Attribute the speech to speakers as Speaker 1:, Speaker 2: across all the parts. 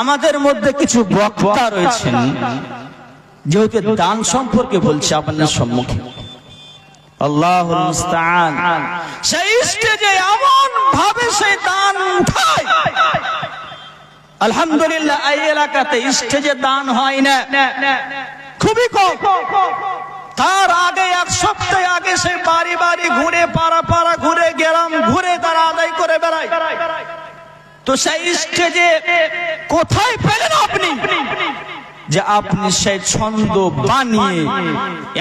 Speaker 1: আমাদের মধ্যে কিছু বক্তা রয়েছেন যেহেতু দান সম্পর্কে বলছে আপনার সম্মুখে। আল্লাহ সেই স্টেজে এমন ভাবে দান আলহামদুলিল্লাহ, এই এলাকাতে স্টেজে দান হয় না। খুবই কম। তার আগে এক সপ্তাহ আগে সে বাড়ি বাড়ি ঘুরে, পাড়া পাড়া ঘুরে গেলাম তো সেই স্টেজে কোথায় পেলেন আপনি যে আপনি সেই ছন্দ বানিয়ে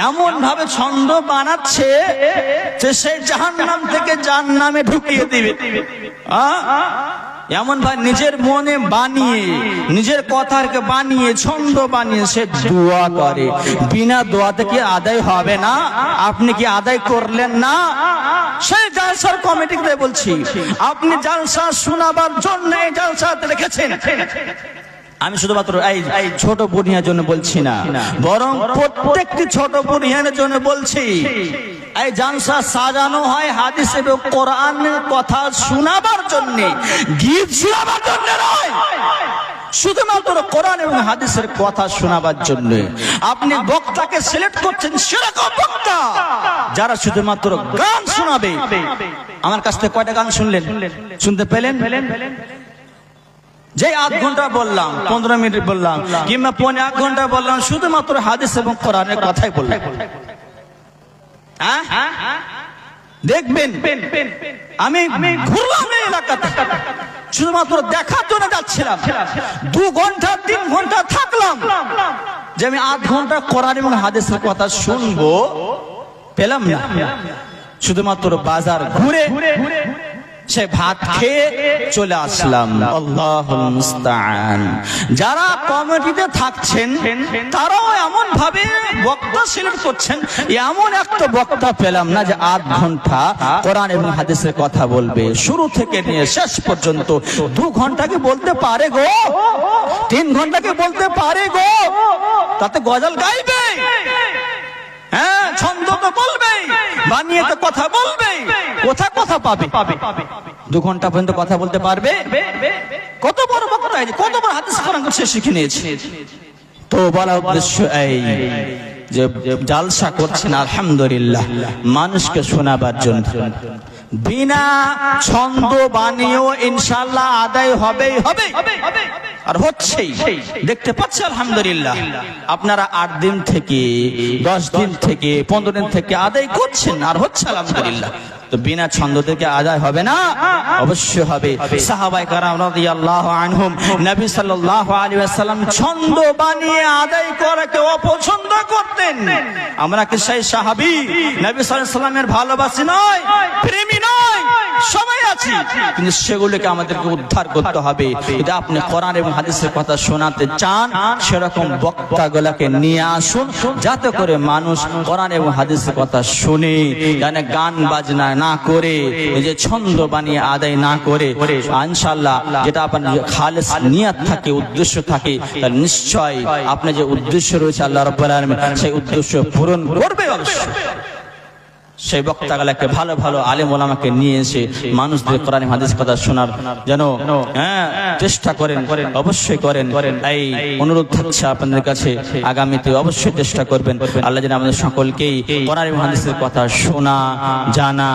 Speaker 1: এমন ভাবে ছন্দ বানাচ্ছে যে সেই জাহান নাম থেকে জাহান্নামে নামে ঢুকিয়ে দিবে? এমন ভাই, নিজের মনে বানিয়ে, নিজের কথাকে বানিয়ে, ছন্দ বানিয়ে সে দোয়া করে। বিনা দোয়াতে কি আদায় হবে না? আপনি কি আদায় করলেন না? সেই জালসার কমিটিকে বলছি, আপনি জালসা শোনাবার জন্য এই জালসাতে রেখেছেন। আমি শুধুমাত্র এই ছোট বুনিয়ার জন্য বলছি না, বরং প্রত্যেকটি ছোট বুনিয়ানের জন্য বলছি এই জালসা সাজানো হয় হাদিস এবং কোরআনের কথা শোনাবার জন্য, গীত শোনাবার জন্য নয়। শুধুমাত্র কোরআন এবং হাদিসের কথা শোনাবার জন্য। আপনি বক্তাকে সিলেক্ট করছেন সেরকম বক্তা যারা শুধুমাত্র গান শোনাবে। আমার কাছ থেকে কয়টা গান শুনলেন? শুনতে পেলেন? যে আধ ঘণ্টা বললাম, পনেরো মিনিট বললাম, কিংবা পৌনে এক ঘণ্টা বললাম, শুধুমাত্র হাদিস এবং কোরআনের কথাই বললাম? দেখবেন, আমি ঘুরলাম শুধুমাত্র দেখার জন্য যাচ্ছিলাম। দু ঘণ্টা, তিন ঘণ্টা থাকলাম যে আমি আধ ঘণ্টা করার এবং হাদেশের কথা শুনব, পেলাম না। শুধুমাত্র বাজার ঘুরে ঘুরে সে ভাত খেয়ে চলে আসলাম। যারা কমিটিতে থাকছেন, তারাও এমন ভাবে বক্তা সিলেক্ট করছেন, এমন একটা বক্তা পেলাম না যে আধ ঘণ্টা কোরআন এবং হাদিসের কথা বলবে। শুরু থেকে নিয়ে শেষ পর্যন্ত দু ঘণ্টা কি বলতে পারে গো? তিন ঘণ্টা কি বলতে পারে গো? তাতে গজল গাইবে? হ্যাঁ ছন্দ তো বলবে? বানিয়ে তো কথা বলবে? কোথা কথা পাবে? দু ঘণ্টা পর্যন্ত কথা বলতে পারবে? কত বড় এই যে, কত বড় হাদিস কোরআন সে শিখে নিয়েছে। তো বলা উদ্দেশ্য এই যে জালসা করছেন আলহামদুলিল্লাহ মানুষকে শোনাবার জন্য। বিনা ছন্দ বানিয়েও ইনশাল্লাহ আদায় হবেই হবে আর হচ্ছেই। দেখতে পাচ্ছি, আলহামদুলিল্লাহ। আপনারা আট দিন থেকে, দশ দিন থেকে, পনেরো দিন থেকে আদায় করছেন, আর হচ্ছে, আলহামদুলিল্লাহ। তো বিনা ছন্দ থেকে আদায় হবে না? অবশ্যই হবে। সাহাবাই কারাম রাদিয়াল্লাহু আনহুম, নবী সাল্লাল্লাহু আলাইহি ওয়াসাল্লাম ছন্দ বানিয়ে আদায় আমরা কি সেই সাহাবি? নবী সাল্লামের ভালোবাসি নয়। প্রেমী নয়। কিন্তু সেগুলোকে আমাদেরকে উদ্ধার করতে হবে। যদি আপনি কোরআন এবং হাদিসের কথা শোনাতে চান, সেরকম বক্তাগুলাকে নিয়ে আসুন, যাতে করে মানুষ কোরআন এবং হাদিসের কথা শুনে জানে গান বাজনা না করে যে ছন্দ বানিয়ে আদায় না করে। ইনশাআল্লাহ যেটা আপনার খালেস নিয়াত থাকে, উদ্দেশ্য থাকে তাহলে নিশ্চয় আপনার যে উদ্দেশ্য রয়েছে আল্লাহ রাব্বুল আলামিন, সেই উদ্দেশ্য পূরণ করবে অবশ্যই। সেই বক্তাগুলাকে ভালো ভালো আলেম ওলামাকে নিয়ে এসে মানুষদের কোরআন হাদিস কথা শোনার যেন হ্যাঁ চেষ্টা করেন, অবশ্যই করেন। এই অনুরোধ থাকছে আপনাদের কাছে। আগামীতে অবশ্যই চেষ্টা করবেন। আল্লাহ যেন আমাদের সকলকেই কোরআন হাদিসের কথা শোনা, জানা